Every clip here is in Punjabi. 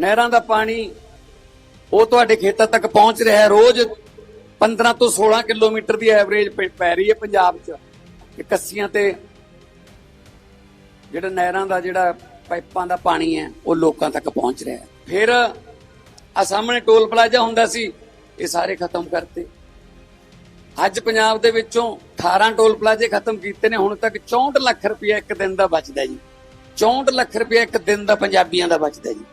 ਨਹਿਰਾਂ ਦਾ ਪਾਣੀ ਉਹ ਤੁਹਾਡੇ ਖੇਤਾਂ ਤੱਕ ਪਹੁੰਚ ਰਿਹਾ ਹੈ। ਰੋਜ਼ 15 ਤੋਂ 16 ਕਿਲੋਮੀਟਰ ਦੀ ਐਵਰੇਜ ਪੈ ਰਹੀ ਹੈ ਪੰਜਾਬ 'ਚ। ਕਿ ਕੱਸੀਆਂ ਤੇ ਜਿਹੜਾ ਨਹਿਰਾਂ ਦਾ ਜਿਹੜਾ ਪਾਈਪਾਂ ਦਾ ਪਾਣੀ ਹੈ, ਉਹ ਲੋਕਾਂ ਤੱਕ ਪਹੁੰਚ ਰਿਹਾ ਹੈ। ਫਿਰ ਆ ਸਾਹਮਣੇ ਟੋਲ ਪਲਾਜ਼ਾ ਹੁੰਦਾ ਸੀ, ਇਹ ਸਾਰੇ ਖਤਮ ਕਰਤੇ। ਅੱਜ ਪੰਜਾਬ ਦੇ ਵਿੱਚੋਂ 18 ਟੋਲ ਪਲਾਜ਼ੇ ਖਤਮ ਕੀਤੇ ਨੇ, ਹੁਣ ਤੱਕ 64 ਲੱਖ ਰੁਪਏ ਇੱਕ ਦਿਨ ਦਾ ਬਚਦਾ ਜੀ। 64 ਲੱਖ ਰੁਪਏ ਇੱਕ ਦਿਨ ਦਾ ਪੰਜਾਬੀਆਂ ਦਾ ਬਚਦਾ ਜੀ।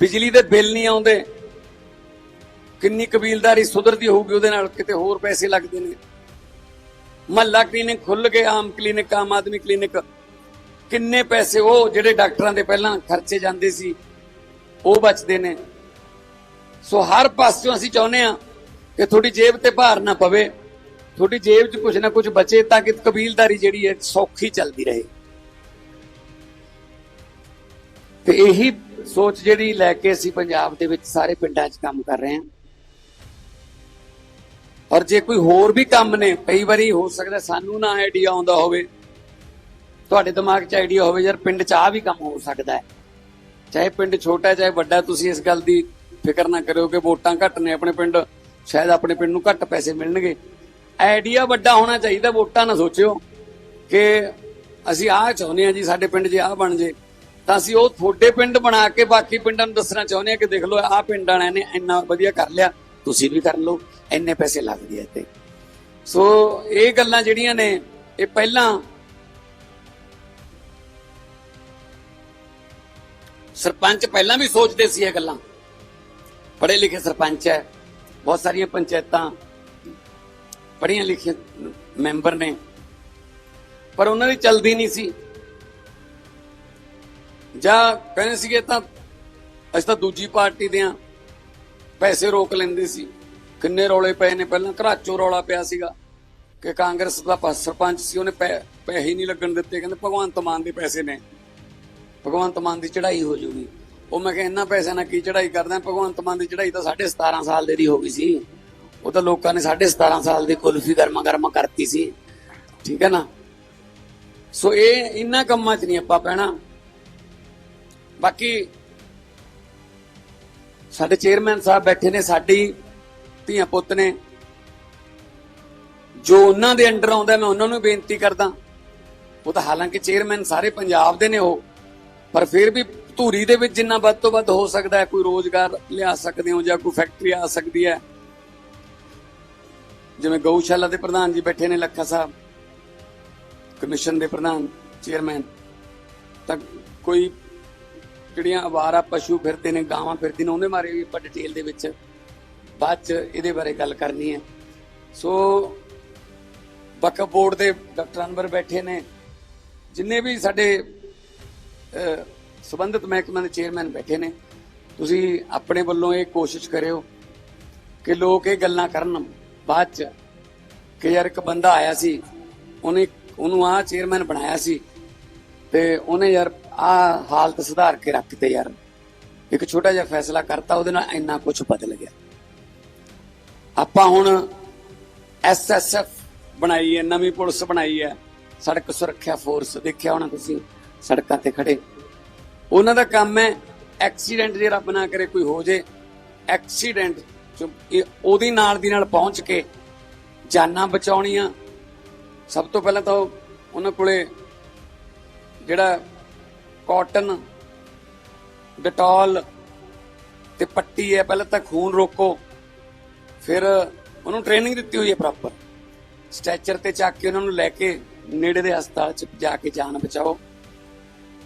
ਬਿਜਲੀ ਦੇ ਬਿੱਲ ਨਹੀਂ ਆਉਂਦੇ। ਕਿੰਨੀ ਕਬੀਲਦਾਰੀ ਸੁਧਰਦੀ ਹੋਊਗੀ ਉਹਦੇ ਨਾਲ, ਕਿਤੇ ਹੋਰ ਪੈਸੇ ਲੱਗਦੇ ਨੇ। ਮਹੱਲਾ ਕਲੀਨਿਕ ਖੁੱਲ ਗਏ, ਆਮ ਕਲੀਨਿਕ, ਆਮ ਆਦਮੀ ਕਲੀਨਿਕ। ਕਿੰਨੇ ਪੈਸੇ ਉਹ ਜਿਹੜੇ ਡਾਕਟਰਾਂ ਦੇ ਪਹਿਲਾਂ ਖਰਚੇ ਜਾਂਦੇ ਸੀ, ਉਹ ਬਚਦੇ ਨੇ। ਸੋ ਹਰ ਪਾਸਿਓਂ ਅਸੀਂ ਚਾਹੁੰਦੇ ਆ ਕਿ ਤੁਹਾਡੀ ਜੇਬ ਤੇ ਭਾਰ ਨਾ ਪਵੇ। ਤੁਹਾਡੀ ਜੇਬ 'ਚ ਕੁਝ ਨਾ ਕੁਝ ਬਚੇ ਤਾਂ ਕਿ ਕਬੀਲਦਾਰੀ ਜਿਹੜੀ ਹੈ ਸੌਖੀ ਚੱਲਦੀ ਰਹੇ। ਤੇ ਇਹੀ ਸੋਚ ਜਿਹੜੀ ਲੈ ਕੇ ਅਸੀਂ ਪੰਜਾਬ ਦੇ ਵਿੱਚ ਸਾਰੇ ਪਿੰਡਾਂ 'ਚ ਕੰਮ ਕਰ ਰਹੇ ਹਾਂ। ਔਰ ਜੇ ਕੋਈ ਹੋਰ ਵੀ ਕੰਮ ਨੇ, ਕਈ ਵਾਰੀ ਹੋ ਸਕਦਾ ਸਾਨੂੰ ਨਾ ਆਈਡੀਆ ਆਉਂਦਾ ਹੋਵੇ। ਤੁਹਾਡੇ ਦਿਮਾਗ 'ਚ ਆਈਡੀਆ ਹੋਵੇ ਯਾਰ ਪਿੰਡ 'ਚ ਆ ਵੀ ਕੰਮ ਹੋ ਸਕਦਾ ਹੈ। ਚਾਹੇ ਪਿੰਡ ਛੋਟਾ, ਚਾਹੇ ਵੱਡਾ, ਤੁਸੀਂ ਇਸ ਗੱਲ ਦੀ ਫਿਕਰ ਨਾ ਕਰਿਓ ਕਿ ਵੋਟਾਂ ਘੱਟ ਨੇ ਆਪਣੇ ਪਿੰਡ, ਸ਼ਾਇਦ ਆਪਣੇ ਪਿੰਡ ਨੂੰ ਘੱਟ ਪੈਸੇ ਮਿਲਣਗੇ। ਆਈਡੀਆ ਵੱਡਾ ਹੋਣਾ ਚਾਹੀਦਾ, ਵੋਟਾਂ ਨਾ ਸੋਚਿਓ ਕਿ ਅਸੀਂ ਆਹ ਚਾਹੁੰਦੇ ਹਾਂ ਜੀ, ਸਾਡੇ ਪਿੰਡ 'ਚ ਆਹ ਬਣ ਜੇ। ਤਾਂ ਅਸੀਂ ਉਹ ਤੁਹਾਡੇ ਪਿੰਡ ਬਣਾ ਕੇ ਬਾਕੀ ਪਿੰਡਾਂ ਨੂੰ ਦੱਸਣਾ ਚਾਹੁੰਦੇ ਹਾਂ ਕਿ ਦੇਖ ਲਓ, ਆਹ ਪਿੰਡ ਵਾਲਿਆਂ ਨੇ ਇੰਨਾ ਵਧੀਆ ਕਰ ਲਿਆ, ਤੁਸੀਂ ਵੀ ਕਰ ਲਓ, ਇੰਨੇ ਪੈਸੇ ਲੱਗਦੇ ਆ ਤੇ ਸੋ ਇਹ ਗੱਲਾਂ ਜਿਹੜੀਆਂ ਨੇ, ਇਹ ਪਹਿਲਾਂ ਸਰਪੰਚ ਪਹਿਲਾਂ ਵੀ ਸੋਚਦੇ ਸੀ ਇਹ ਗੱਲਾਂ। ਪੜ੍ਹੇ ਲਿਖੇ ਸਰਪੰਚ ਹੈ, ਬਹੁਤ ਸਾਰੀਆਂ ਪੰਚਾਇਤਾਂ, ਪੜ੍ਹੀਆਂ ਲਿਖੀਆਂ ਮੈਂਬਰ ਨੇ, ਪਰ ਉਹਨਾਂ ਦੀ ਚਲਦੀ ਨਹੀਂ ਸੀ। ਜਾਂ ਕਹਿੰਦੇ ਸੀਗੇ ਤਾਂ ਅਸੀਂ ਤਾਂ ਦੂਜੀ ਪਾਰਟੀ ਦੇ ਆ, ਪੈਸੇ ਰੋਕ ਲੈਂਦੇ ਸੀ। ਕਿੰਨੇ ਰੌਲੇ ਪਏ ਨੇ ਪਹਿਲਾਂ, ਘਰਾਚੋ ਰੌਲਾ ਪਿਆ ਸੀਗਾ ਕਿ ਕਾਂਗਰਸ ਦਾ ਸਰਪੰਚ ਸੀ, ਉਹਨੇ ਪੈ- ਪੈਸੇ ਹੀ ਨਹੀਂ ਲੱਗਣ ਦਿੱਤੇ। ਕਹਿੰਦੇ ਭਗਵੰਤ ਮਾਨ ਦੇ ਪੈਸੇ ਨੇ। ਭਗਵੰਤ ਮਾਨ ਦੀ ਚੜ੍ਹਾਈ ਹੋ ਜੂਗੀ। ਉਹ ਮੈਂ ਕਿਹਾ, ਇੰਨਾ ਪੈਸੇ ਨਾਲ ਕੀ ਚੜ੍ਹਾਈ ਕਰਦਾ? ਭਗਵੰਤ ਮਾਨ ਦੀ ਚੜ੍ਹਾਈ ਤਾਂ 17.5 ਸਾਲ ਦੇ ਦੀ ਹੋ ਗਈ ਸੀ। ਉਹ ਤਾਂ ਲੋਕਾਂ ਨੇ 17.5 ਸਾਲ ਦੀ ਕੁਲਫੀ ਗਰਮਾ ਗਰਮਾ ਕਰਤੀ ਸੀ। ਠੀਕ ਹੈ ਨਾ? ਸੋ ਇਹ ਇੰਨਾ ਕੰਮਾਂ 'ਚ ਨਹੀਂ ਆਪਾਂ ਪੈਣਾ। ਬਾਕੀ ਸਾਡੇ ਚੇਅਰਮੈਨ ਸਾਹਿਬ ਬੈਠੇ ਨੇ, ਸਾਡੀ ਧੀਆਂ ਪੁੱਤ ਨੇ। ਜੋ ਉਹਨਾਂ ਦੇ ਅੰਡਰ ਆਉਂਦਾ, ਮੈਂ ਉਹਨਾਂ ਨੂੰ ਬੇਨਤੀ ਕਰਦਾ। ਉਹ ਤਾਂ ਹਾਲਾਂਕਿ ਚੇਅਰਮੈਨ ਸਾਰੇ ਪੰਜਾਬ ਦੇ ਨੇ ਉਹ, ਪਰ ਫਿਰ ਵੀ ਧੂਰੀ ਦੇ ਵਿੱਚ ਜਿੰਨਾ ਵੱਧ ਤੋਂ ਵੱਧ ਹੋ ਸਕਦਾ ਹੈ, ਕੋਈ ਰੋਜ਼ਗਾਰ ਲਿਆ ਸਕਦੇ ਹੋ ਜਾਂ ਕੋਈ ਫੈਕਟਰੀ ਆ ਸਕਦੀ ਹੈ। ਜਿਵੇਂ ਗਊਸ਼ਾਲਾ ਦੇ ਪ੍ਰਧਾਨ ਜੀ ਬੈਠੇ ਨੇ, ਲੱਖਾ ਸਾਹਿਬ, ਕਮਿਸ਼ਨ ਦੇ ਪ੍ਰਧਾਨ, ਚੇਅਰਮੈਨ। ਤਾਂ ਕੋਈ ਜਿਹੜੀਆਂ ਆਵਾਰਾ ਪਸ਼ੂ ਫਿਰਦੇ ਨੇ ਗਾਵਾਂ ਫਿਰਦੀਆਂ ਨੇ ਉਹਦੇ ਬਾਰੇ ਵੀ ਆਪਾਂ ਡਿਟੇਲ ਦੇ ਵਿੱਚ ਬਾਅਦ ਚ ਇਹਦੇ ਬਾਰੇ ਗੱਲ ਕਰਨੀ ਹੈ। ਸੋ ਵਕਫ ਬੋਰਡ ਦੇ ਡਾਕਟਰ ਅਨਵਰ ਬੈਠੇ ਨੇ। ਜਿੰਨੇ ਵੀ ਸਾਡੇ ਅਹ, ਸੰਬੰਧਿਤ ਮਹਿਕਮਿਆਂ ਦੇ ਚੇਅਰਮੈਨ ਬੈਠੇ ਨੇ ਤੁਸੀਂ ਆਪਣੇ ਵੱਲੋਂ ਇਹ ਕੋਸ਼ਿਸ਼ ਕਰਿਓ ਕਿ ਲੋਕ ਇਹ ਗੱਲਾਂ ਕਰਨ। ਬਾਅਦ ਚ ਕਿ ਯਾਰ ਇੱਕ ਬੰਦਾ ਆਇਆ ਸੀ ਉਹਨੇ ਉਹਨੂੰ ਆ ਚੇਅਰਮੈਨ ਬਣਾਇਆ ਸੀ ਤੇ ਉਹਨੇ ਯਾਰ ਆ ਹਾਲਤ ਸੁਧਾਰ ਕੇ ਰੱਖਤੇ ਯਾਰ। ਇੱਕ ਛੋਟਾ ਜਿਹਾ ਫੈਸਲਾ ਕਰਤਾ, ਉਹਦੇ ਨਾਲ ਇੰਨਾ ਕੁਝ ਬਦਲ ਗਿਆ। ਆਪਾਂ ਹੁਣ ਐਸਐਸਐਫ ਬਣਾਈ ਹੈ, ਨਵੀਂ ਪੁਲਿਸ ਬਣਾਈ ਹੈ, ਸੜਕ ਸੁਰੱਖਿਆ ਫੋਰਸ ਦੇਖਿਆ ਹੋਣਾ ਤੁਸੀਂ, ਸੜਕਾਂ ਤੇ ਖੜੇ। ਉਹਨਾਂ ਦਾ ਕੰਮ ਹੈ ਐਕਸੀਡੈਂਟ ਜੇ ਰੱਬ ਨਾ ਕਰੇ ਕੋਈ ਹੋ ਜੇ ਐਕਸੀਡੈਂਟ ਉਹਦੀ ਨਾਲ ਦੀ ਨਾਲ ਪਹੁੰਚ ਕੇ ਜਾਨਾਂ ਬਚਾਉਣੀਆਂ। ਸਭ ਤੋਂ ਪਹਿਲਾਂ ਤਾਂ ਉਹਨਾਂ ਕੋਲੇ ਜਿਹੜਾ ਕਾਟਨ ਡਟੋਲ ਤੇ ਪੱਟੀ ਹੈ, ਪਹਿਲਾਂ ਤਾਂ ਖੂਨ ਰੋਕੋ, ਫਿਰ ਉਹਨੂੰ ਟ੍ਰੇਨਿੰਗ ਦਿੱਤੀ ਹੋਈ ਹੈ ਪ੍ਰੋਪਰ ਸਟ੍ਰੈਚਰ ਤੇ ਚੱਕ ਕੇ ਉਹਨਾਂ ਨੂੰ ਲੈ ਕੇ ਨੇੜੇ ਦੇ ਹਸਪਤਾਲ 'ਚ ਜਾ ਕੇ ਜਾਨ ਬਚਾਓ।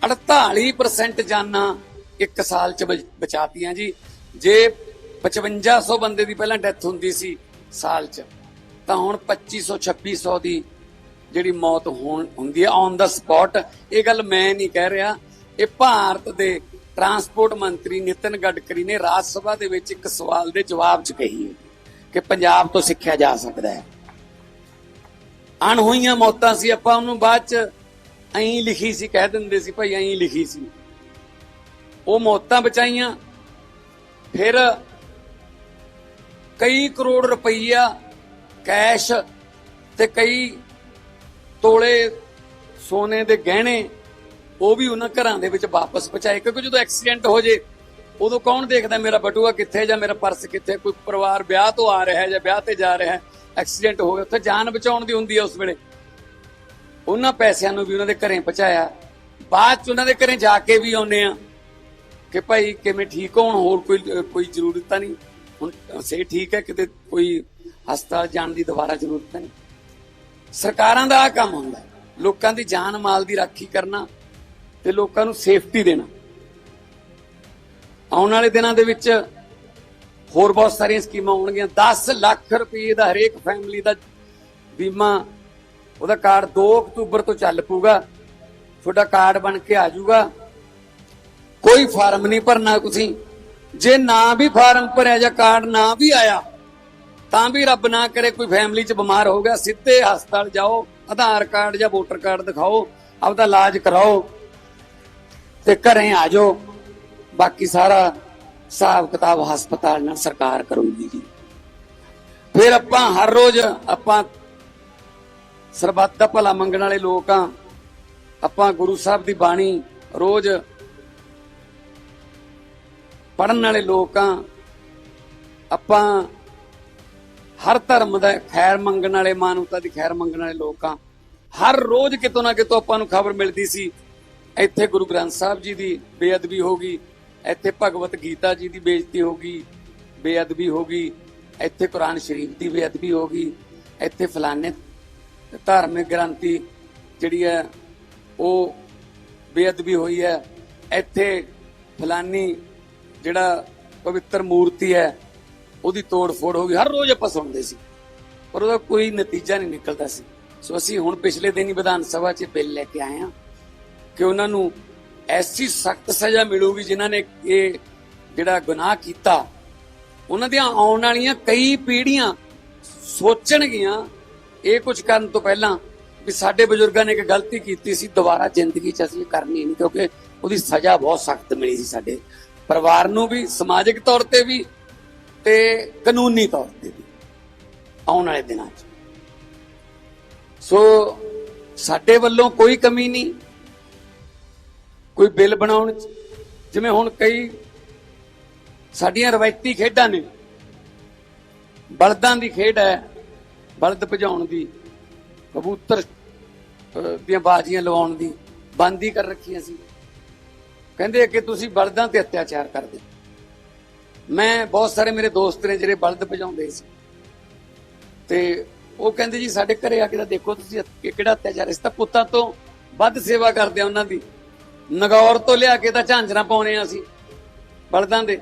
48% ਜਾਨਾਂ ਇੱਕ ਸਾਲ 'ਚ ਬਚ- ਬਚਾਤੀਆਂ ਜੀ। ਜੇ 5500 ਬੰਦੇ ਦੀ ਪਹਿਲਾਂ ਡੈਥ ਹੁੰਦੀ ਸੀ ਸਾਲ 'ਚ, ਤਾਂ ਹੁਣ 2500 2600 ਦੀ ਜਿਹੜੀ ਮੌਤ ਹੋਣ, ਹੁੰਦੀ ਹੈ ਔਨ ਦਾ ਸਪੌਟ ਇਹ ਗੱਲ ਮੈਂ ਨਹੀਂ ਕਹਿ ਰਿਹਾ। ਇਹ ਭਾਰਤ ਦੇ ਟਰਾਂਸਪੋਰਟ ਮੰਤਰੀ ਨਿਤਨ ਗਡਕਰੀ ਨੇ ਰਾਜ ਸਭਾ ਦੇ ਵਿੱਚ ਇੱਕ ਸਵਾਲ ਦੇ ਜਵਾਬ 'ਚ ਕਹੀ ਕਿ ਪੰਜਾਬ ਤੋਂ ਸਿੱਖਿਆ ਜਾ ਸਕਦਾ ਹੈ। ਅਣਹੋਈਆਂ ਮੌਤਾਂ ਸੀ, ਆਪਾਂ ਉਹਨੂੰ ਬਾਅਦ 'ਚ ਐਂ ਲਿਖੀ ਸੀ, ਕਹਿ ਦਿੰਦੇ ਸੀ, ਭਾਈ ਐਂ ਲਿਖੀ ਸੀ। ਉਹ ਮੌਤਾਂ ਬਚਾਈਆਂ, ਫਿਰ ਕਈ ਕਰੋੜ ਰੁਪਈਆ ਕੈਸ਼ ਤੇ ਕਈ ਤੋਲੇ ਸੋਨੇ ਦੇ ਗਹਿਣੇ ਉਹ ਵੀ ਉਹਨਾਂ ਘਰਾਂ ਦੇ ਵਿੱਚ ਵਾਪਸ ਪਹੁੰਚਾਏ। ਕਿਉਂਕਿ ਜਦੋਂ ਐਕਸੀਡੈਂਟ ਹੋ ਜੇ, ਉਦੋਂ ਕੌਣ ਦੇਖਦਾ ਮੇਰਾ ਬਟੂਆ ਕਿੱਥੇ ਜਾਂ ਮੇਰਾ ਪਰਸ ਕਿੱਥੇ? ਕੋਈ ਪਰਿਵਾਰ ਵਿਆਹ ਤੋਂ ਆ ਰਿਹਾ ਹੈ ਜਾਂ ਵਿਆਹ ਤੇ ਜਾ ਰਿਹਾ ਹੈ, ਐਕਸੀਡੈਂਟ ਹੋ ਗਿਆ, ਉੱਥੇ ਜਾਨ ਬਚਾਉਣ ਦੀ ਹੁੰਦੀ ਹੈ ਉਸ ਵੇਲੇ। ਉਹਨਾਂ ਪੈਸਿਆਂ ਨੂੰ ਵੀ ਉਹਨਾਂ ਦੇ ਘਰੇ ਪਹੁੰਚਾਇਆ। ਬਾਅਦ ਚ ਉਹਨਾਂ ਦੇ ਘਰੇ ਜਾ ਕੇ ਵੀ ਆਉਨੇ ਆ ਕਿ ਭਾਈ ਕਿਵੇਂ ਠੀਕ ਹੋਣ, ਹੋਰ ਕੋਈ ਕੋਈ ਜ਼ਰੂਰਤ ਤਾਂ ਨਹੀਂ। ਹੁਣ ਸੇ ਠੀਕ ਹੈ, ਕਿਤੇ ਕੋਈ ਹਸਪਤਾਲ ਜਾਣ ਦੀ ਦੁਬਾਰਾ ਜ਼ਰੂਰਤ ਨਹੀਂ। ਸਰਕਾਰਾਂ ਦਾ ਆ ਕੰਮ ਹੁੰਦਾ। ਲੋਕਾਂ ਦੀ ਜਾਨ ਮਾਲ ਦੀ ਰਾਖੀ ਕਰਨਾ। ਤੇ ਲੋਕਾਂ ਨੂੰ ਸੇਫਟੀ ਦੇਣਾ। ਆਉਣ ਵਾਲੇ ਦਿਨਾਂ ਦੇ ਵਿੱਚ ਹੋਰ ਬਹੁਤ ਸਾਰੀਆਂ ਸਕੀਮਾਂ ਆਉਣਗੀਆਂ 10 ਲੱਖ ਰੁਪਏ ਦਾ ਹਰੇਕ ਫੈਮਿਲੀ ਦਾ ਬੀਮਾ, ਉਹਦਾ ਕਾਰਡ 2 ਅਕਤੂਬਰ ਤੋਂ ਚੱਲ ਪੂਗਾ ਤੁਹਾਡਾ ਕਾਰਡ ਬਣ ਕੇ ਆ ਜਾਊਗਾ। ਕੋਈ ਫਾਰਮ ਨਹੀਂ ਭਰਨਾ ਤੁਸੀਂ। ਜੇ ਨਾ ਵੀ ਫਾਰਮ ਭਰਿਆ ਜਾਂ ਕਾਰਡ ਨਾ ਵੀ ਆਇਆ, ਤਾਂ ਵੀ ਰੱਬ ਨਾ ਕਰੇ ਕੋਈ ਫੈਮਿਲੀ 'ਚ ਬਿਮਾਰ ਹੋ ਗਿਆ, ਸਿੱਧੇ ਹਸਪਤਾਲ ਜਾਓ, ਆਧਾਰ ਕਾਰਡ ਜਾਂ ਵੋਟਰ ਕਾਰਡ ਦਿਖਾਓ, ਆਪਦਾ ਇਲਾਜ ਕਰਾਓ। ਤੇ ਘਰੇ ਆ ਜਾਓ। ਬਾਕੀ ਸਾਰਾ ਹਿਸਾਬ ਕਿਤਾਬ ਹਸਪਤਾਲ ਨਾਲ ਸਰਕਾਰ ਕਰੂਗੀ ਜੀ। ਫਿਰ ਆਪਾਂ ਹਰ ਰੋਜ਼ ਆਪਾਂ ਸਰਬੱਤ ਦਾ ਭਲਾ ਮੰਗਣ ਵਾਲੇ ਲੋਕ ਆ। ਆਪਾਂ ਗੁਰੂ ਸਾਹਿਬ ਦੀ ਬਾਣੀ ਰੋਜ਼ ਪੜਨ ਵਾਲੇ ਲੋਕ ਆ। ਆਪਾਂ ਹਰ ਧਰਮ ਦਾ ਖੈਰ ਮੰਗਣ ਵਾਲੇ, ਮਾਨਵਤਾ ਦੀ ਖੈਰ ਮੰਗਣ ਵਾਲੇ ਲੋਕ ਆ। ਹਰ ਰੋਜ਼ ਕਿਤੋਂ ਨਾ ਕਿਤੋਂ ਆਪਾਂ ਨੂੰ ਖਬਰ ਮਿਲਦੀ ਸੀ। ਇੱਥੇ ਗੁਰੂ ਗ੍ਰੰਥ ਸਾਹਿਬ ਜੀ ਦੀ ਬੇਅਦਬੀ ਹੋ ਗਈ, ਇੱਥੇ ਭਗਵਤ ਗੀਤਾ ਜੀ ਦੀ ਬੇਇੱਜ਼ਤੀ ਹੋ ਗਈ, ਬੇਅਦਬੀ ਹੋ ਗਈ, ਇੱਥੇ ਕੁਰਾਨ ਸ਼ਰੀਫ ਦੀ ਬੇਅਦਬੀ ਹੋ ਗਈ, ਇੱਥੇ ਫਲਾਣੇ ਧਾਰਮਿਕ ਗ੍ਰੰਥੀ ਜਿਹੜੀ ਹੈ, ਉਹ ਬੇਅਦਬੀ ਹੋਈ ਹੈ, ਇੱਥੇ ਫਲਾਨੀ ਜਿਹੜਾ ਪਵਿੱਤਰ ਮੂਰਤੀ ਹੈ, ਉਹਦੀ ਤੋੜ ਫੋੜ ਹੋ ਗਈ, ਹਰ ਰੋਜ਼ ਆਪਾਂ ਸੁਣਦੇ ਸੀ, ਪਰ ਉਹਦਾ ਕੋਈ ਨਤੀਜਾ ਨਹੀਂ ਨਿਕਲਦਾ ਸੀ। ਸੋ ਅਸੀਂ ਹੁਣ ਪਿਛਲੇ ਦਿਨ ਹੀ ਵਿਧਾਨ ਸਭਾ 'ਚ ਬਿੱਲ ਲੈ ਕੇ ਆਏ ਹਾਂ। ਕਿ ਉਹਨਾਂ ਨੂੰ ਐਸੀ ਸਖਤ ਸਜ਼ਾ ਮਿਲੂਗੀ ਜਿਨ੍ਹਾਂ ਨੇ ਇਹ ਜਿਹੜਾ ਗੁਨਾਹ ਕੀਤਾ। ਉਹਨਾਂ ਦੀਆਂ ਆਉਣ ਵਾਲੀਆਂ ਕਈ ਪੀੜ੍ਹੀਆਂ ਸੋਚਣਗੀਆਂ ਇਹ ਕੁਝ ਕਰਨ ਤੋਂ ਪਹਿਲਾਂ ਵੀ ਸਾਡੇ ਬਜ਼ੁਰਗਾਂ ਨੇ ਇੱਕ ਗਲਤੀ ਕੀਤੀ ਸੀ, ਦੁਬਾਰਾ ਜ਼ਿੰਦਗੀ 'ਚ ਅਸੀਂ ਕਰਨੀ ਨਹੀਂ, ਕਿਉਂਕਿ ਉਹਦੀ ਸਜ਼ਾ ਬਹੁਤ ਸਖਤ ਮਿਲੀ ਸੀ ਸਾਡੇ ਪਰਿਵਾਰ ਨੂੰ ਵੀ, ਸਮਾਜਿਕ ਤੌਰ ਤੇ ਵੀ ਤੇ ਕਾਨੂੰਨੀ ਤੌਰ ਤੇ ਵੀ ਆਉਣ ਵਾਲੇ ਦਿਨਾਂ 'ਚ। ਸੋ ਸਾਡੇ ਵੱਲੋਂ ਕੋਈ ਕਮੀ ਨਹੀਂ ਕੋਈ ਬਿੱਲ ਬਣਾਉਣ 'ਚ? ਜਿਵੇਂ ਹੁਣ ਕਈ ਸਾਡੀਆਂ ਰਵਾਇਤੀ ਖੇਡਾਂ ਨੇ। ਬਲਦਾਂ ਦੀ ਖੇਡ ਹੈ, ਬਲਦ ਭਜਾਉਣ ਦੀ, ਕਬੂਤਰ ਦੀਆਂ ਬਾਜ਼ੀਆਂ ਲਵਾਉਣ ਦੀ, ਬੰਦੀ ਕਰ ਰੱਖੀਆਂ ਸੀ। ਕਹਿੰਦੇ ਕਿ ਤੁਸੀਂ ਬਲਦਾਂ ਤੇ ਅਤਿਆਚਾਰ ਕਰਦੇ। ਮੈਂ ਬਹੁਤ ਸਾਰੇ ਮੇਰੇ ਦੋਸਤ ਨੇ ਜਿਹੜੇ ਬਲਦ ਭਜਾਉਂਦੇ ਸੀ। ਤੇ ਉਹ ਕਹਿੰਦੇ ਜੀ ਸਾਡੇ ਘਰੇ ਆ ਕੇ ਤਾਂ ਦੇਖੋ ਤੁਸੀਂ ਕਿਹੜਾ ਅਤਿਆਚਾਰ ਇਸ ਤਾਂ ਪੁੱਤਾਂ ਤੋਂ ਵੱਧ ਸੇਵਾ ਕਰਦੇ ਆ ਉਹਨਾਂ ਦੀ। ਨਗੌਰ ਤੋਂ ਲਿਆ ਕੇ ਤਾਂ ਝਾਂਜਰਾ ਪਾਉਣੇ ਆ ਅਸੀਂ, ਬਲਦਾਂ ਦੇ।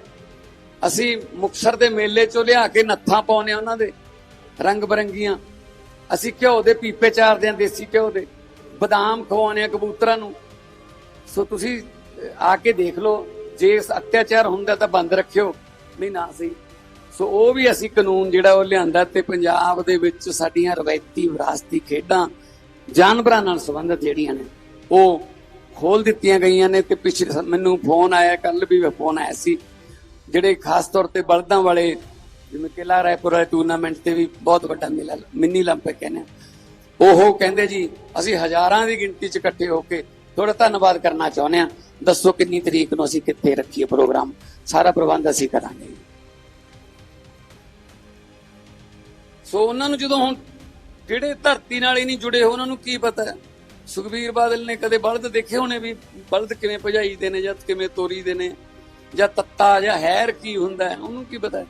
ਅਸੀਂ ਮੁਕਸਰ ਦੇ ਮੇਲੇ ਚੋਂ ਲਿਆ ਕੇ ਨੱਥਾਂ ਪਾਉਣੇ ਆ ਉਹਨਾਂ ਦੇ, ਰੰਗ ਬਰੰਗੀਆਂ। ਅਸੀਂ ਘਿਓ ਦੇ ਪੀਪੇ ਚਾਰਦੇ ਆ, ਦੇਸੀ ਘਿਓ ਦੇ। ਬਦਾਮ ਖਵਾਉਣੇ ਆ ਕਬੂਤਰਾਂ ਨੂੰ। ਸੋ ਤੁਸੀਂ ਆ ਕੇ ਦੇਖ ਲਓ, ਜੇ ਇਸ ਅਤਿਆਚਾਰ ਹੁੰਦਾ ਤਾਂ ਬੰਦ ਰੱਖਿਓ, ਨਹੀਂ ਨਾ ਸਹੀ। ਸੋ ਉਹ ਵੀ ਅਸੀਂ ਕਾਨੂੰਨ ਜਿਹੜਾ ਉਹ ਲਿਆਂਦਾ ਤੇ ਪੰਜਾਬ ਦੇ ਵਿੱਚ ਸਾਡੀਆਂ ਰਵਾਇਤੀ ਵਿਰਾਸਤੀ ਖੇਡਾਂ, ਜਾਨਵਰਾਂ ਨਾਲ ਸੰਬੰਧਿਤ ਜਿਹੜੀਆਂ ਨੇ, ਉਹ ਖੋਲ ਦਿੱਤੀਆਂ ਗਈਆਂ ਨੇ ਤੇ ਪਿਛਲੇ ਮੈਨੂੰ ਫੋਨ ਆਇਆ ਕੱਲ ਵੀ ਫੋਨ ਆਇਆ ਸੀ ਜਿਹੜੇ ਖਾਸ ਤੌਰ ਤੇ ਬਲਦਾਂ ਵਾਲੇ ਜਿਵੇਂ ਕਿਲਾ ਰਾਏਪੁਰ ਵਾਲੇ ਟੂਰਨਾਮੈਂਟ ਤੇ ਵੀ ਬਹੁਤ ਵੱਡਾ ਮੇਲਾ ਮਿੰਨੀ 올림픽 ਕਹਿੰਦੇ ਆ। ਉਹ ਕਹਿੰਦੇ ਜੀ ਅਸੀਂ ਹਜ਼ਾਰਾਂ ਦੀ ਗਿਣਤੀ 'ਚ ਇਕੱਠੇ ਹੋ ਕੇ ਤੁਹਾਡਾ ਧੰਨਵਾਦ ਕਰਨਾ ਚਾਹੁੰਦੇ ਆ ਦੱਸੋ ਕਿੰਨੀ ਤਰੀਕ ਨੂੰ ਅਸੀਂ ਕਿੱਥੇ ਰੱਖੀਏ ਪ੍ਰੋਗਰਾਮ ਸਾਰਾ ਪ੍ਰਬੰਧ ਅਸੀਂ ਕਰਾਂਗੇ ਸੋ ਉਹਨਾਂ ਨੂੰ ਜਦੋਂ ਹੁਣ ਜਿਹੜੇ ਧਰਤੀ ਨਾਲ ਹੀ ਨਹੀਂ ਜੁੜੇ ਹੋ ਉਹਨਾਂ ਨੂੰ ਕੀ ਪਤਾ ਹੈ? ਸੁਖਬੀਰ ਬਾਦਲ ਨੇ ਕਦੇ ਬਲਦ ਦੇਖੇ ਹੋਣੇ ਵੀ ਬਲਦ ਕਿਵੇਂ ਭਜਾਈਦੇ ਨੇ ਜਾਂ ਕਿਵੇਂ ਤੋਰੀਦੇ ਨੇ? ਜਾਂ ਤੱਤਾ ਜਾਂ ਹੈਰ ਕੀ ਹੁੰਦਾ ਉਹਨੂੰ ਕੀ ਪਤਾ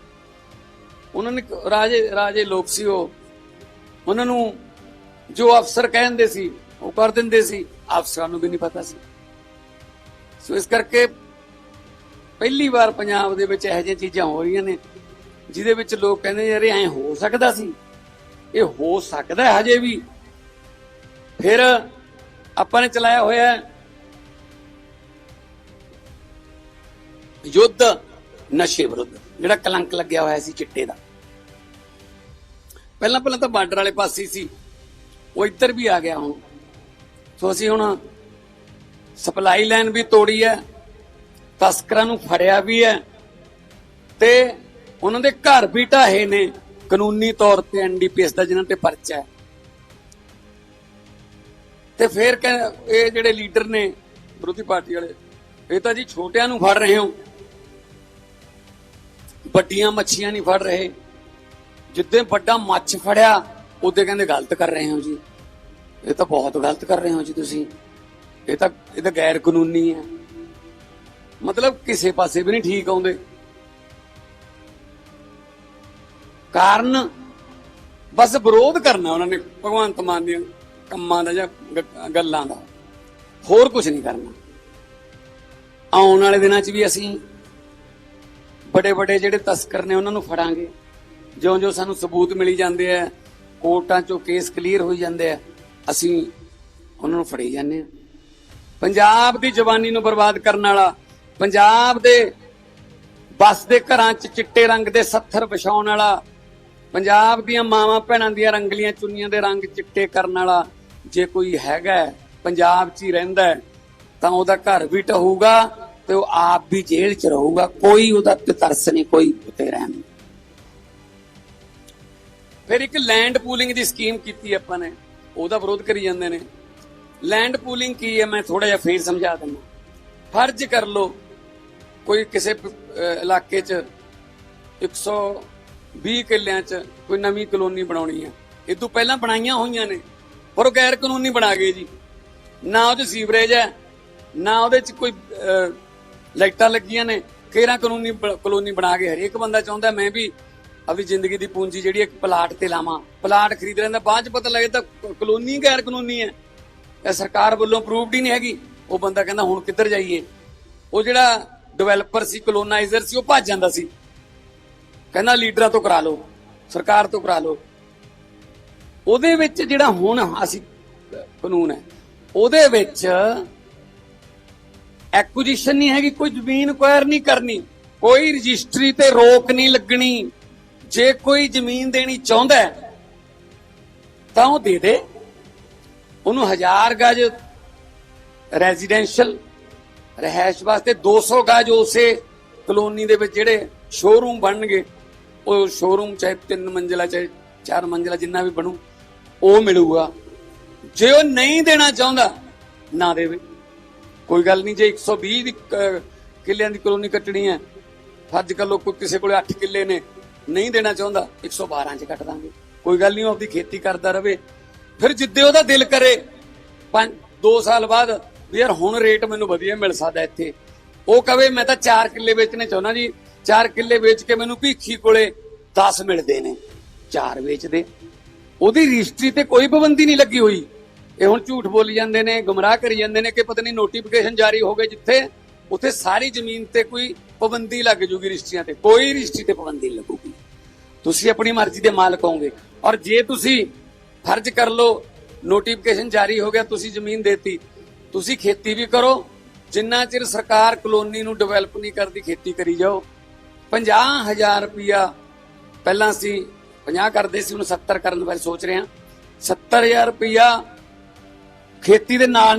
ਉਹਨਾਂ ਨੇ ਰਾਜੇ ਰਾਜੇ ਲੋਕ ਸੀ ਉਹ। ਉਹਨਾਂ ਨੂੰ ਜੋ ਅਫਸਰ ਕਹਿੰਦੇ ਸੀ, ਉਹ ਕਰ ਦਿੰਦੇ ਸੀ। ਅਫਸਰਾਂ ਨੂੰ ਵੀ ਨਹੀਂ ਪਤਾ ਸੀ। ਸੋ ਇਸ ਕਰਕੇ ਪਹਿਲੀ ਵਾਰ ਪੰਜਾਬ ਦੇ ਵਿੱਚ ਇਹੋ ਜਿਹੀਆਂ ਚੀਜ਼ਾਂ ਹੋ ਰਹੀਆਂ ਨੇ, ਜਿਹਦੇ ਵਿੱਚ ਲੋਕ ਕਹਿੰਦੇ ਯਾਰ ਇਹ ਐ ਹੋ ਸਕਦਾ ਸੀ। ਇਹ ਹੋ ਸਕਦਾ ਹਜੇ ਵੀ। ਫਿਰ ਆਪਾਂ ਨੇ ਚਲਾਇਆ ਹੋਇਆ ਹੈ। ਯੁੱਧ, ਨਸ਼ੇ ਵਿਰੁੱਧ, ਜਿਹੜਾ ਕਲੰਕ ਲੱਗਿਆ ਹੋਇਆ ਸੀ ਚਿੱਟੇ ਦਾ। ਪਹਿਲਾਂ ਪਹਿਲਾਂ ਤਾਂ ਬਾਰਡਰ ਵਾਲੇ ਪਾਸੇ ਸੀ। ਉਹ ਇੱਧਰ ਵੀ ਆ ਗਿਆ ਹੁਣ। ਸੋ ਅਸੀਂ ਹੁਣ ਸਪਲਾਈ ਲਾਈਨ ਵੀ ਤੋੜੀ ਹੈ। ਤਸਕਰਾਂ ਨੂੰ ਫੜਿਆ ਵੀ ਹੈ। ਤੇ ਉਹਨਾਂ ਦੇ ਘਰ ਵੀ ਢਾਹੇ ਨੇ ਕਾਨੂੰਨੀ ਤੌਰ ਤੇ ਐਨਡੀਪੀਐਸ ਦਾ, ਜਿਨ੍ਹਾਂ ਤੇ ਪਰਚਾ ਹੈ। ਤੇ ਫਿਰ ਕਹਿ- ਇਹ ਜਿਹੜੇ ਲੀਡਰ ਨੇ ਵਿਰੋਧੀ ਪਾਰਟੀ ਵਾਲੇ, ਇਹ ਤਾਂ ਜੀ ਛੋਟਿਆਂ ਨੂੰ ਫੜ ਰਹੇ ਹੋ। ਵੱਡੀਆਂ ਮੱਛੀਆਂ ਨਹੀਂ ਫੜ ਰਹੇ। ਜਿੱਦੇ ਵੱਡਾ ਮੱਛ ਫੜਿਆ, ਉਹਦੇ ਕਹਿੰਦੇ ਗਲਤ ਕਰ ਰਹੇ ਹੋ ਜੀ। ਇਹ ਤਾਂ ਬਹੁਤ ਗਲਤ ਕਰ ਰਹੇ ਹੋ ਜੀ ਤੁਸੀਂ। ਇਹ ਤਾਂ ਇਹ ਤਾਂ ਗੈਰ ਕਾਨੂੰਨੀ ਹੈ। ਮਤਲਬ ਕਿਸੇ ਪਾਸੇ ਵੀ ਨਹੀਂ ਠੀਕ ਆਉਂਦੇ। ਕਾਰਨ ਬਸ ਵਿਰੋਧ ਕਰਨਾ ਉਹਨਾਂ ਨੇ, ਭਗਵੰਤ ਮਾਨ ਦੀਆਂ ਕੰਮਾਂ ਦਾ ਜਾਂ ਗੱਲਾਂ ਦਾ। ਹੋਰ ਕੁਝ ਨਹੀਂ ਕਰਨਾ। ਆਉਣ ਵਾਲੇ ਦਿਨਾਂ 'ਚ ਵੀ ਅਸੀਂ ਵੱਡੇ ਵੱਡੇ ਜਿਹੜੇ ਤਸਕਰ ਨੇ ਉਹਨਾਂ ਨੂੰ ਫੜਾਂਗੇ। ਜਿਉਂ-ਜਿਉਂ ਸਾਨੂੰ ਸਬੂਤ ਮਿਲੀ ਜਾਂਦੇ ਆ, ਕੋਰਟਾਂ 'ਚੋਂ ਕੇਸ ਕਲੀਅਰ ਹੋਈ ਜਾਂਦੇ ਆ, ਅਸੀਂ ਉਹਨਾਂ ਨੂੰ ਫੜੀ ਜਾਂਦੇ ਆ ਪੰਜਾਬ ਦੀ ਜਵਾਨੀ ਨੂੰ ਬਰਬਾਦ ਕਰਨ ਵਾਲਾ, ਪੰਜਾਬ ਦੇ ਬਸ ਦੇ ਘਰਾਂ 'ਚ ਚਿੱਟੇ ਰੰਗ ਦੇ ਸੱਥਰ ਵਿਛਾਉਣ ਵਾਲਾ, ਪੰਜਾਬ ਦੀਆਂ ਮਾਵਾਂ ਭੈਣਾਂ ਦੀਆਂ ਰੰਗਲੀਆਂ ਚੁੰਨੀਆਂ ਦੇ ਰੰਗ ਚਿੱਟੇ ਕਰਨ ਵਾਲਾ ਜੇ ਕੋਈ ਹੈਗਾ ਪੰਜਾਬ 'ਚ ਹੀ ਰਹਿੰਦਾ ਤਾਂ ਉਹਦਾ ਘਰ ਵੀ ਢਹੂਗਾ ਤੇ ਉਹ ਆਪ ਵੀ ਜੇਲ੍ਹ 'ਚ ਰਹੂਗਾ। ਕੋਈ ਉਹਦਾ ਤੇ ਤਰਸ ਨਹੀਂ, ਕੋਈ ਉਤੇ ਰਹਿਣ ਨਹੀਂ। ਫਿਰ ਇੱਕ ਲੈਂਡ ਪੂਲਿੰਗ ਦੀ ਸਕੀਮ ਕੀਤੀ ਆਪਾਂ ਨੇ, ਉਹਦਾ ਵਿਰੋਧ ਕਰੀ ਜਾਂਦੇ ਨੇ। ਲੈਂਡ ਪੂਲਿੰਗ ਕੀ ਹੈ, ਮੈਂ ਥੋੜਾ ਜਿਹਾ ਫੇਰ ਸਮਝਾ ਦਿੰਦਾ। ਫਰਜ਼ ਕਰ ਲਓ, ਕੋਈ ਕਿਸੇ ਪ- ਅਹ, ਇਲਾਕੇ 'ਚ 120 ਕਿੱਲਿਆਂ 'ਚ ਕੋਈ ਨਵੀਂ ਕਲੋਨੀ ਬਣਾਉਣੀ ਹੈ। ਇਹ ਤੋਂ ਪਹਿਲਾਂ ਬਣਾਈਆਂ ਹੋਈਆਂ ਨੇ। ਪਰ ਉਹ ਗੈਰ ਕਾਨੂੰਨੀ ਬਣਾ ਗਏ ਜੀ। ਨਾ ਉਹਦੇ ਸੀਵਰੇਜ ਹੈ, ਨਾ ਉਹਦੇ 'ਚ ਕੋਈ ਲਾਈਟਾਂ ਲੱਗੀਆਂ ਨੇ। ਖੇਰਾ ਕਾਨੂੰਨੀ ਬ- ਕਲੋਨੀ ਬਣਾ ਕੇ ਹਰੇਕ ਬੰਦਾ ਚਾਹੁੰਦਾ, ਮੈਂ ਵੀ ਆਪਣੀ ਜ਼ਿੰਦਗੀ ਦੀ ਪੂੰਜੀ ਜਿਹੜੀ ਇੱਕ ਪਲਾਟ ਤੇ ਲਾਵਾਂ। ਪਲਾਟ ਖਰੀਦ ਲੈਂਦਾ, ਬਾਅਦ 'ਚ ਪਤਾ ਲੱਗੇ ਤਾਂ ਕ- ਕਲੋਨੀ ਗੈਰ ਕਾਨੂੰਨੀ ਹੈ। ਇਹ ਸਰਕਾਰ ਵੱਲੋਂ ਅਪਰੂਵਡ ਹੀ ਨਹੀਂ ਹੈਗੀ। ਉਹ ਬੰਦਾ ਕਹਿੰਦਾ, ਹੁਣ ਕਿੱਧਰ ਜਾਈਏ? ਉਹ ਜਿਹੜਾ ਡਿਵੈਲਪਰ ਸੀ ਕਲੋਨਾਈਜ਼ਰ ਸੀ, ਉਹ ਭੱਜ ਜਾਂਦਾ ਸੀ। ਕਹਿੰਦਾ, ਲੀਡਰਾਂ ਤੋਂ ਕਰਾ ਲਓ, ਸਰਕਾਰ ਤੋਂ ਕਰਾ ਲਓ। ਉਹਦੇ ਵਿੱਚ ਜਿਹੜਾ ਹੁਣ ਅਸੀਂ, ਕਾਨੂੰਨ ਹੈ, ਉਹਦੇ ਵਿੱਚ ਐਕੁਜੀਸ਼ਨ ਨਹੀਂ ਹੈਗੀ, ਕੋਈ ਜ਼ਮੀਨ ਐਕਵਾਇਰ ਨਹੀਂ ਕਰਨੀ, ਕੋਈ ਰਜਿਸਟਰੀ ਤੇ ਰੋਕ ਨਹੀਂ ਲੱਗਣੀ। ਜੇ ਕੋਈ ਜ਼ਮੀਨ ਦੇਣੀ ਚਾਹੁੰਦਾ ਹੈ, ਤਾਂ ਉਹ ਦੇ ਦੇ। ਉਹਨੂੰ ਹਜ਼ਾਰ ਗਜ ਰੈਜ਼ੀਡੈਂਸ਼ੀਅਲ ਰਹਿائش ਵਾਸਤੇ 200 ਗਜ ਉਸੇ ਕਲੋਨੀ ਦੇ ਵਿੱਚ ਜਿਹੜੇ ਸ਼ੋਰੂਮ ਬਣਨਗੇ, ਉਹ ਸ਼ੋਰੂਮ ਚਾਹੇ ਤਿੰਨ ਮੰਜ਼ਿਲਾ, ਚਾਹੇ ਚਾਰ ਮੰਜ਼ਿਲਾ ਜਿੰਨਾ ਵੀ ਬਣੂ ਉਹ ਮਿਲੂਗਾ। ਜੇ ਉਹ ਨਹੀਂ ਦੇਣਾ ਚਾਹੁੰਦਾ, ਨਾ ਦੇਵੇ। ਕੋਈ ਗੱਲ ਨਹੀਂ, ਜੇ 120 ਦੀ ਕਿੱਲਿਆਂ ਦੀ ਕਲੋਨੀ ਕੱਟਣੀ ਹੈ, ਫਰਜ਼ ਕਰ ਕੋਈ ਕਿਸੇ ਕੋਲੇ 8 ਕਿੱਲੇ ਨੇ, ਨਹੀਂ ਦੇਣਾ ਚਾਹੁੰਦਾ 112 ਚ ਕੱਟ ਦਾਂਗੇ। ਕੋਈ ਗੱਲ ਨਹੀਂ, ਉਹ ਆਪਦੀ ਖੇਤੀ ਕਰਦਾ ਰਵੇ। ਫਿਰ ਜਿੱਦੇ ਉਹਦਾ ਦਿਲ ਕਰੇ 5 2 ਸਾਲ ਬਾਅਦ, ਵੀ ਯਾਰ ਹੁਣ ਰੇਟ ਮੈਨੂੰ ਵਧੀਆ ਮਿਲ ਸਕਦਾ ਇੱਥੇ। ਉਹ ਕਵੇ, ਮੈਂ ਤਾਂ 4 ਕਿੱਲੇ ਵੇਚਣੇ ਚਾਹੁੰਦਾ ਜੀ। 4 ਕਿੱਲੇ ਵੇਚ ਕੇ ਮੈਨੂੰ ਭੀਖੀ ਕੋਲੇ 10 ਮਿਲਦੇ ਨੇ। 4 ਵੇਚਦੇ। ਉਹਦੀ ਰਜਿਸਟਰੀ ਤੇ ਕੋਈ ਪਾਬੰਦੀ ਨਹੀਂ ਲੱਗੀ ਹੋਈ। ਇਹ ਹੁਣ ਝੂਠ ਬੋਲੀ ਜਾਂਦੇ ਨੇ, ਗੁੰਮਰਾਹ ਕਰੀ ਜਾਂਦੇ ਨੇ ਕਿ ਪਤਾ ਨਹੀਂ ਨੋਟੀਫਿਕੇਸ਼ਨ ਜਾਰੀ ਹੋ ਗਏ ਜਿੱਥੇ, ਉੱਥੇ ਸਾਰੀ ਜ਼ਮੀਨ ਤੇ ਕੋਈ ਪਾਬੰਦੀ ਲੱਗ ਜੂਗੀ ਰਜਿਸਟਰੀਆਂ ਤੇ, ਕੋਈ ਰਜਿਸਟਰੀ ਤੇ ਪਾਬੰਦੀ ਨਹੀਂ ਲੱਗੂਗੀ। ਤੁਸੀਂ ਆਪਣੀ ਮਰਜ਼ੀ ਦੇ ਮਾਲਕ ਹੋਗੇ ਔਰ ਜੇ ਤੁਸੀਂ ਫਰਜ਼ ਕਰ ਲਓ ਨੋਟੀਫਿਕੇਸ਼ਨ ਜਾਰੀ ਹੋ ਗਿਆ, ਤੁਸੀਂ ਜ਼ਮੀਨ ਦੇਤੀ, ਤੁਸੀਂ ਖੇਤੀ ਵੀ ਕਰੋ, ਜਿੰਨਾ ਚਿਰ ਸਰਕਾਰ ਕਲੋਨੀ ਨੂੰ ਡਿਵੈਲਪ ਨਹੀਂ ਕਰਦੀ, ਖੇਤੀ ਕਰੀ ਜਾਓ। 50000 ਰੁਪਇਆ ਪਹਿਲਾਂ ਅਸੀਂ 50 ਕਰਦੇ ਸੀ, ਹੁਣ 70 ਕਰਨ ਬਾਰੇ ਸੋਚ ਰਹੇ ਹਾਂ। 70000 ਰੁਪਇਆ ਖੇਤੀ ਦੇ ਨਾਲ